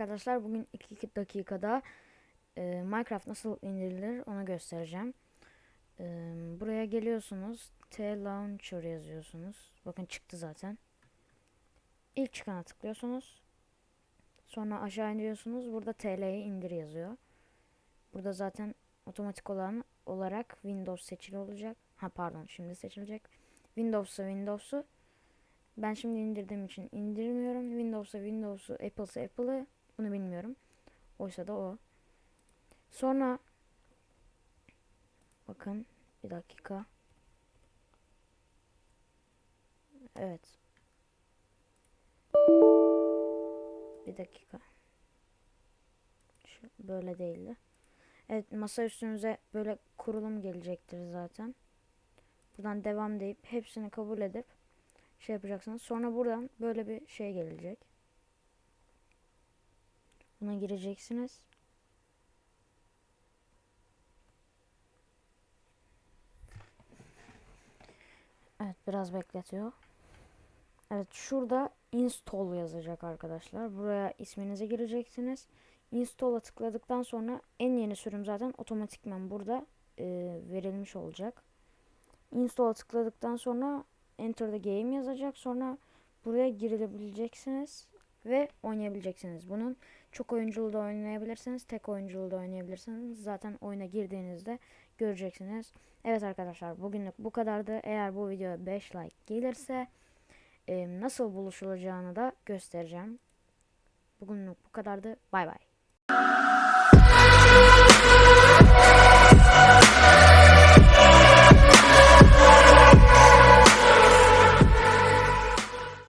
arkadaşlar bugün 2 dakikada e, Minecraft nasıl indirilir onu göstereceğim. E, buraya geliyorsunuz. T Launcher yazıyorsunuz. Bakın çıktı zaten. İlk çıkana tıklıyorsunuz. Sonra aşağı iniyorsunuz. Burada TL'yi indir yazıyor. Burada zaten otomatik olan olarak Windows seçili olacak. Ha pardon şimdi seçilecek. Windows'a Windows'u ben şimdi indirdiğim için indirmiyorum. Windows'a Windows'u, Apple'sa Apple'ı bunu bilmiyorum. Oysa da o. Sonra bakın bir dakika. Evet. Bir dakika. Şu böyle değildi. Evet masa üstünüze böyle kurulum gelecektir zaten. Buradan devam deyip hepsini kabul edip şey yapacaksınız. Sonra buradan böyle bir şey gelecek. Buna gireceksiniz. Evet biraz bekletiyor. Evet şurada install yazacak arkadaşlar. Buraya isminizi gireceksiniz. Install'a tıkladıktan sonra en yeni sürüm zaten otomatikman burada e, verilmiş olacak. Install'a tıkladıktan sonra Enter the game yazacak. Sonra buraya girilebileceksiniz ve oynayabileceksiniz. Bunun çok oyunculu da oynayabilirsiniz, tek oyunculu da oynayabilirsiniz. Zaten oyuna girdiğinizde göreceksiniz. Evet arkadaşlar bugünlük bu kadardı. Eğer bu videoya 5 like gelirse e, nasıl buluşulacağını da göstereceğim. Bugünlük bu kadardı. Bay bay.